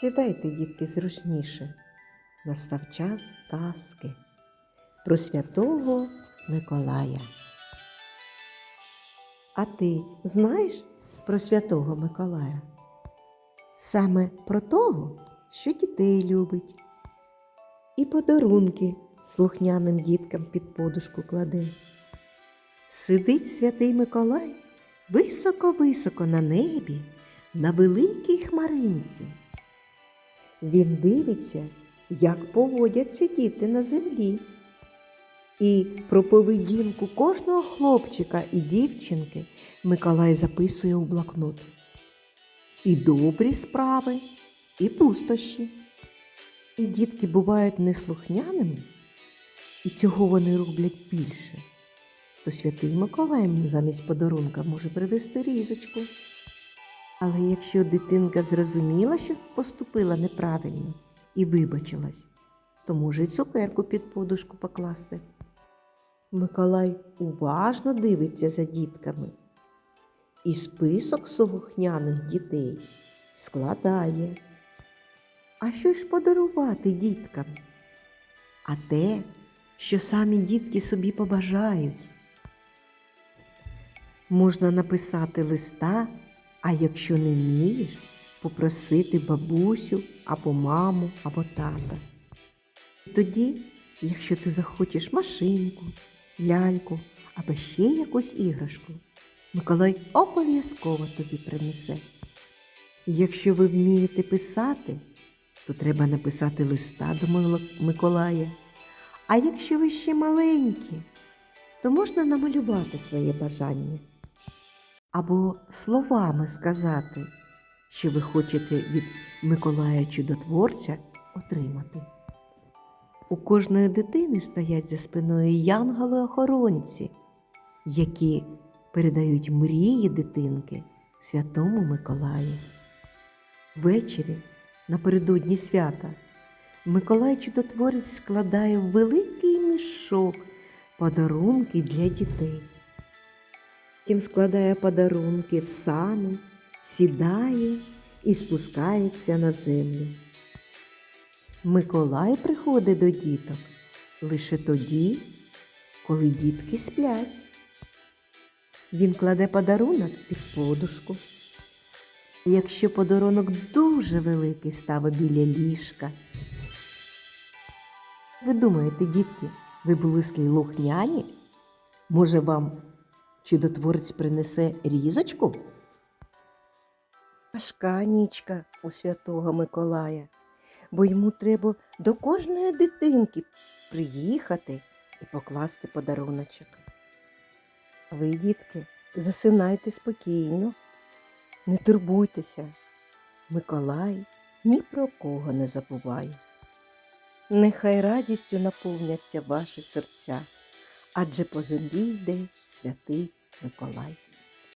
Сідайте, дітки, зручніше. Настав час казки про святого Миколая. А ти знаєш про святого Миколая? Саме про того, що дітей любить, і подарунки слухняним діткам під подушку кладе. Сидить святий Миколай високо-високо на небі, на великій хмаринці. Він дивиться, як поводяться діти на землі. І про поведінку кожного хлопчика і дівчинки Миколай записує у блокнот. І добрі справи, і пустощі. І дітки бувають неслухняними, і цього вони роблять більше. То святий Миколай замість подарунка може привезти різочку. Але якщо дитинка зрозуміла, що поступила неправильно і вибачилась, то може й цукерку під подушку покласти. Миколай уважно дивиться за дітками і список слухняних дітей складає. А що ж подарувати діткам? А те, що самі дітки собі побажають. Можна написати листа, а якщо не вмієш, попросити бабусю або маму, або тата. Тоді, якщо ти захочеш машинку, ляльку або ще якусь іграшку, Миколай обов'язково тобі принесе. Якщо ви вмієте писати, то треба написати листа до Миколая. А якщо ви ще маленькі, то можна намалювати своє бажання або словами сказати, що ви хочете від Миколая Чудотворця отримати. У кожної дитини стоять за спиною янголи-охоронці, які передають мрії дитинки святому Миколаю. Ввечері, напередодні свята, Миколай Чудотворець складає великий мішок подарунки для дітей. Потім складає подарунки в сани, сідає і спускається на землю. Миколай приходить до діток лише тоді, коли дітки сплять. Він кладе подарунок під подушку. Якщо подарунок дуже великий, ставить біля ліжка. Ви думаєте, дітки, ви були слухняні? Може, вам чудотворець принесе різочку? Важка нічка у святого Миколая, бо йому треба до кожної дитинки приїхати і покласти подаруночок. Ви, дітки, засинайте спокійно, не турбуйтеся. Миколай ні про кого не забуває. Нехай радістю наповняться ваші серця, адже по землі йде святий Миколай.